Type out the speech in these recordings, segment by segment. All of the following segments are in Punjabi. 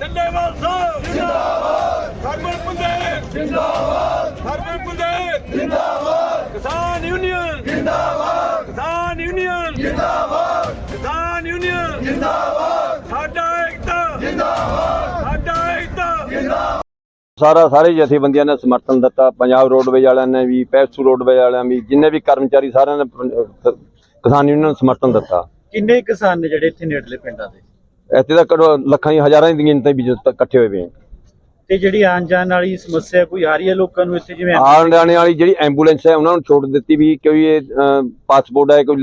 ਡੱਲੇਵਾਲ ਸਾਹਿਬ ਜਿੰਦਾਬਾਦ। ਹਰਮਨ ਪੁੰਦੇ ਜਿੰਦਾਬਾਦ ਹਰਮਨ ਪੁੰਦੇ। ਜਿੰਦਾਬਾਦ ਕਿਸਾਨ ਯੂਨੀਅਨ ਜਿੰਦਾਬਾਦ ਕਿਸਾਨ ਯੂਨੀਅਨ ਜਿੰਦਾਬਾਦ ਕਿਸਾਨ ਯੂਨੀਅਨ ਜਿੰਦਾਬਾਦ ਸਾਡਾ ਏਕਤਾ ਜਿੰਦਾਬਾਦ ਸਾਡਾ ਏਕਤਾ। ਸਾਰਾ ਸਾਰੇ ਜਥੇਬੰਦੀਆਂ ਨੇ ਸਮਰਥਨ ਦਿੱਤਾ। ਪੰਜਾਬ ਰੋਡਵੇਜ ਵਾਲਿਆਂ ਨੇ ਵੀ ਪੈਸੂ ਰੋਡਵੇਜ ਵਾਲਿਆਂ ਵੀ ਜਿੰਨੇ ਵੀ ਕਰਮਚਾਰੀ ਸਾਰਿਆਂ ਨੇ ਕਿਸਾਨ ਯੂਨੀਅਨ ਨੂੰ ਸਮਰਥਨ ਦਿੱਤਾ। ਕਿੰਨੇ ਕਿਸਾਨ ਨੇ ਜਿਹੜੇ ਇੱਥੇ ਨੇੜਲੇ ਪਿੰਡਾਂ ਦੇ? ਇੱਥੇ ਤਾਂ ਲੱਖਾਂ ਹੀ ਹਜ਼ਾਰਾਂ ਦੀ ਗਿਣਤੀ ਵੀ ਜਦੋਂ ਤੱਕ ਇਕੱਠੇ ਹੋਏ ਵੇ ਆ। ਤੇ ਜਿਹੜੀ ਆਉਣ ਜਾਣ ਵਾਲੀ ਸਮੱਸਿਆ ਕੋਈ ਆ ਰਹੀ ਹੈ ਲੋਕਾਂ ਨੂੰ ਇੱਥੇ ਜਿਵੇਂ ਆਉਣ ਜਾਣੇ ਵਾਲੀ ਜਿਹੜੀ ਐਂਬੂਲੈਂਸ ਹੈ ਉਹਨਾਂ ਨੂੰ ਛੋਟ ਦਿੱਤੀ ਵੀ ਕੋਈ ਇਹ ਪਾਸਪੋਰਟ ਹੈ ਕੋਈ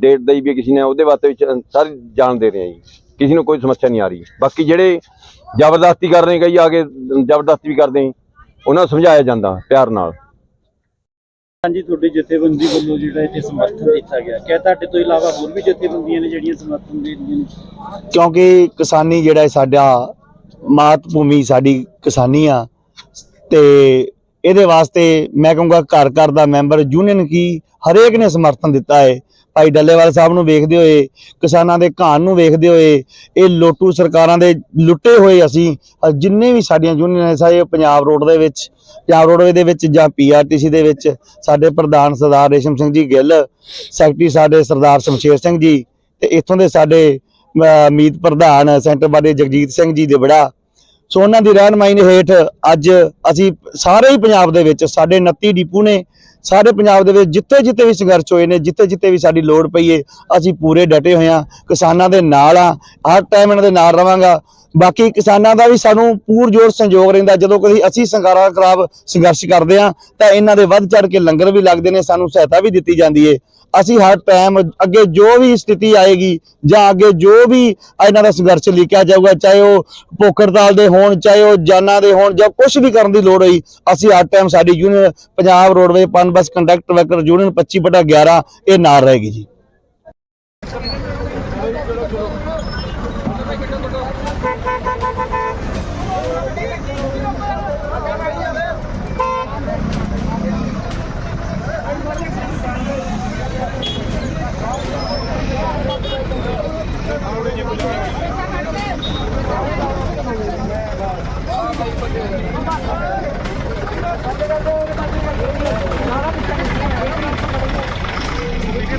ਡੇਟ ਦਈ ਵੀ ਕਿਸੇ ਨੇ ਉਹਦੇ ਵਾਸਤੇ ਵਿੱਚ ਸਾਰੇ ਜਾਣ ਦੇ ਰਹੇ ਆ ਜੀ। ਕਿਸੇ ਨੂੰ ਕੋਈ ਸਮੱਸਿਆ ਨਹੀਂ ਆ ਰਹੀ। ਬਾਕੀ ਜਿਹੜੇ ਜ਼ਬਰਦਸਤੀ ਕਰ ਰਹੇ ਕਈ ਆ ਕੇ ਜ਼ਬਰਦਸਤੀ ਵੀ ਕਰਦੇ ਉਹਨਾਂ ਨੂੰ ਸਮਝਾਇਆ ਜਾਂਦਾ ਪਿਆਰ ਨਾਲ। ਹਾਂਜੀ, ਤੁਹਾਡੀ ਜਥੇਬੰਦੀ ਵੱਲੋਂ ਜਿਹੜਾ ਇੱਥੇ ਸਮਰਥਨ ਦਿੱਤਾ ਗਿਆ। ਕਿਆ ਤੁਹਾਡੇ ਤੋਂ ਇਲਾਵਾ ਹੋਰ ਵੀ ਜਥੇਬੰਦੀਆਂ ਨੇ ਜਿਹੜੀਆਂ ਸਮਰਥਨ ਦੇ ਰਹੀਆਂ ਨੇ? ਕਿਉਂਕਿ ਕਿਸਾਨੀ ਜਿਹੜਾ ਸਾਡਾ ਮਾਤ ਭੂਮੀ ਸਾਡੀ ਕਿਸਾਨੀ ਆ ਤੇ ਇਹਦੇ ਵਾਸਤੇ ਮੈਂ ਕਹੂੰਗਾ ਘਰ ਘਰ ਦਾ ਮੈਂਬਰ ਯੂਨੀਅਨ ਕੀ ਹਰੇਕ ਨੇ ਸਮਰਥਨ ਦਿੱਤਾ ਹੈ। ਭਾਈ ਡੱਲੇਵਾਲ ਸਾਹਿਬ ਨੂੰ ਵੇਖਦੇ ਹੋਏ, ਕਿਸਾਨਾਂ ਦੇ ਘਾਣ ਨੂੰ ਵੇਖਦੇ ਹੋਏ, ਇਹ ਲੋਟੂ ਸਰਕਾਰਾਂ ਦੇ ਲੁੱਟੇ ਹੋਏ ਅਸੀਂ ਜਿੰਨੇ ਵੀ ਸਾਡੀਆਂ ਯੂਨੀਅਨ ਹੈ ਸਾਰੇ ਪੰਜਾਬ ਰੋਡ ਦੇ ਵਿੱਚ, ਪੰਜਾਬ ਰੋਡਵੇ ਦੇ ਵਿੱਚ ਜਾਂ ਪੀਆਰਟੀਸੀ ਦੇ ਵਿੱਚ, ਸਾਡੇ ਪ੍ਰਧਾਨ ਸਰਦਾਰ ਰੇਸ਼ਮ ਸਿੰਘ ਜੀ ਗਿੱਲ ਸੈਕਟਰੀ ਸਾਡੇ ਸਰਦਾਰ ਸ਼ਮਸ਼ੇਰ ਸਿੰਘ ਜੀ, ਤੇ ਇੱਥੋਂ ਦੇ ਸਾਡੇ ਮੀਤ ਪ੍ਰਧਾਨ ਸੈਂਟਰ ਬਾਰੇ ਜਗਜੀਤ ਸਿੰਘ ਜੀ ਦੇ ਬੜਾ ਸੋ ਉਹਨਾਂ ਦੀ ਰਹਿਨਮਾਈ ਦੇ ਹੇਠ ਅੱਜ ਅਸੀਂ ਸਾਰੇ ਹੀ ਪੰਜਾਬ ਦੇ ਵਿੱਚ, ਸਾਡੇ 29 ਡੀਪੂ ਨੇ, ਸਾਰੇ ਪੰਜਾਬ ਦੇ ਵਿੱਚ ਜਿੱਥੇ ਜਿੱਥੇ ਵੀ ਸੰਘਰਸ਼ ਹੋਏ ਨੇ, ਜਿੱਥੇ ਜਿੱਥੇ ਵੀ ਸਾਡੀ ਲੋੜ ਪਈ ਏ, ਅਸੀਂ ਪੂਰੇ ਡਟੇ ਹੋਏ ਹਾਂ ਕਿਸਾਨਾਂ ਦੇ ਨਾਲ ਆ, ਹਰ ਟਾਈਮ ਇਹਨਾਂ ਦੇ ਨਾਲ ਰਵਾਂਗਾ। ਬਾਕੀ ਕਿਸਾਨਾਂ ਦਾ ਵੀ ਸਾਨੂੰ ਪੂਰ ਜੋਰ ਸੰਯੋਗ ਰਹਿੰਦਾ। ਜਦੋਂ ਕਦੀ ਅਸੀਂ ਸੰਘਾਰਾ ਖਰਾਬ ਸੰਘਰਸ਼ ਕਰਦੇ ਆ ਤਾਂ ਇਹਨਾਂ ਦੇ ਵੱਧ ਚੜ ਕੇ ਲੰਗਰ ਵੀ ਲੱਗਦੇ ਨੇ, ਸਾਨੂੰ ਸਹਾਇਤਾ ਵੀ ਦਿੱਤੀ ਜਾਂਦੀ ਏ। ਅਸੀਂ ਹਰ ਟਾਈਮ ਅੱਗੇ ਜੋ ਵੀ ਸਥਿਤੀ ਆਏਗੀ ਜਾਂ ਅੱਗੇ ਜੋ ਵੀ ਇਹਨਾਂ ਦਾ ਸੰਘਰਸ਼ ਲਿਖਿਆ ਜਾਊਗਾ, ਚਾਹੇ ਉਹ ਭੁੱਖ ਦੇ ਹੋਣ, ਚਾਹੇ ਉਹ ਜਾਨਾਂ ਦੇ ਹੋਣ ਜਾਂ ਕੁਝ ਵੀ ਕਰਨ ਦੀ ਲੋੜ ਹੋਈ, ਅਸੀਂ ਹਰ ਟਾਈਮ ਸਾਡੀ union Punjab roadway Punbus conductor worker union 25 ਬਟਾ 11 ਇਹ ਨਾਲ ਰਹੇਗੀ ਜੀ।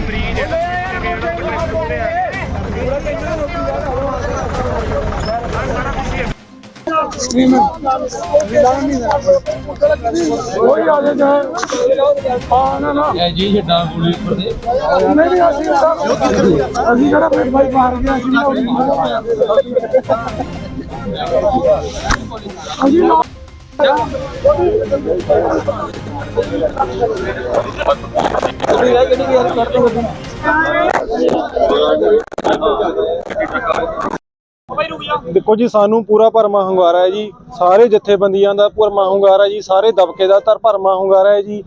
Bride. ਕੋਈ ਆ ਜੇ ਆ ਨਾ ਨਾ ਇਹ ਜੀ ਛੱਡਾ ਗੋਲੀ ਉੱਪਰ ਦੇ ਨਹੀਂ ਨਹੀਂ, ਅਸੀਂ ਤਾਂ- ਅਸੀਂ ਕਿਹੜਾ ਫਿਰ ਭਾਈ ਮਾਰ ਗਿਆ ਅਸੀਂ ਤਾਂ ਉਹਦੀ ਮਾਰ ਆਇਆ। ਅਸੀਂ ਨਾ ਦੇਖੋ ਜੀ, ਸਾਨੂੰ ਪੂਰਾ ਭਰਮਾ ਹੁੰਗਾਰਾ ਹੈ ਜੀ। ਸਾਰੇ ਜਥੇਬੰਦੀਆਂ ਦਾ ਭਰਮਾ ਹੁੰਗਾਰਾ ਜੀ। ਸਾਰੇ ਦਬਕੇ ਦਾ ਤਰ ਭਰਮਾ ਹੁੰਗਾਰਾ ਹੈ ਜੀ।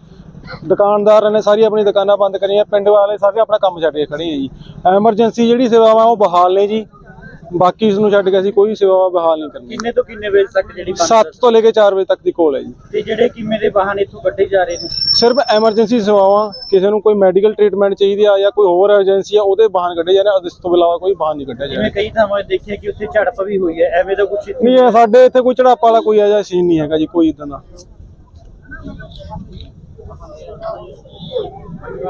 ਦੁਕਾਨਦਾਰਾਂ ਨੇ ਸਾਰੀ ਆਪਣੀ ਦੁਕਾਨਾਂ ਬੰਦ ਕਰੀਆਂ, ਪਿੰਡ ਵਾਲੇ ਸਾਰੇ ਆਪਣਾ ਕੰਮ ਛੱਡ ਕੇ ਖੜੇ ਆ ਜੀ। ਐਮਰਜੈਂਸੀ ਜਿਹੜੀ ਸੇਵਾਵਾਂ ਉਹ ਬਹਾਲ ਨੇ ਜੀ। ਬਾਕੀ ਇਸ ਨੂੰ ਛੱਡ ਕੇ ਅਸੀਂ ਕੋਈ ਸੇਵਾਵਾਂ ਬਹਾਲ ਨਹੀਂ ਕਰਨੀ। ਕਿੰਨੇ ਤੋਂ ਕਿੰਨੇ ਵਜੇ ਤੱਕ ਜਿਹੜੀ ਬੰਦ 7 ਤੋਂ ਲੈ ਕੇ 4 ਵਜੇ ਤੱਕ ਦੀ ਕੋਲ ਹੈ ਜੀ। ਤੇ ਜਿਹੜੇ ਕਿਵੇਂ ਦੇ ਵਾਹਨ ਇੱਥੋਂ ਕੱਢੇ ਜਾ ਰਹੇ ਨੇ? ਸਿਰਫ ਐਮਰਜੈਂਸੀ ਸੇਵਾਵਾਂ ਕਿਸੇ ਨੂੰ ਕੋਈ ਮੈਡੀਕਲ ਟ੍ਰੀਟਮੈਂਟ ਚਾਹੀਦੀ ਆ ਜਾਂ ਕੋਈ ਹੋਰ ਏਜੰਸੀ ਆ ਉਹਦੇ ਵਾਹਨ ਕੱਢੇ ਜਾਂਦੇ ਆ। ਇਸ ਤੋਂ ਇਲਾਵਾ ਕੋਈ ਵਾਹਨ ਨਹੀਂ ਕੱਢਿਆ ਜਾ ਜਿਵੇਂ ਰਿਹਾ ਕਈ ਥਾਵਾਂ 'ਤੇ ਦੇਖਿਆ ਕਿ ਉੱਥੇ ਝੜਪ ਵੀ ਹੋਈ ਹੈ ਐਵੇਂ ਦਾ ਕੁਝ ਨਹੀਂ ਇਹ ਸਾਡੇ ਇੱਥੇ ਕੋਈ ਚੜਾਪਾ ਵਾਲਾ ਕੋਈ ਐਜਾ ਸੀਨ ਨਹੀਂ ਹੈਗਾ ਜੀ ਕੋਈ ਇਦਾਂ ਦਾ।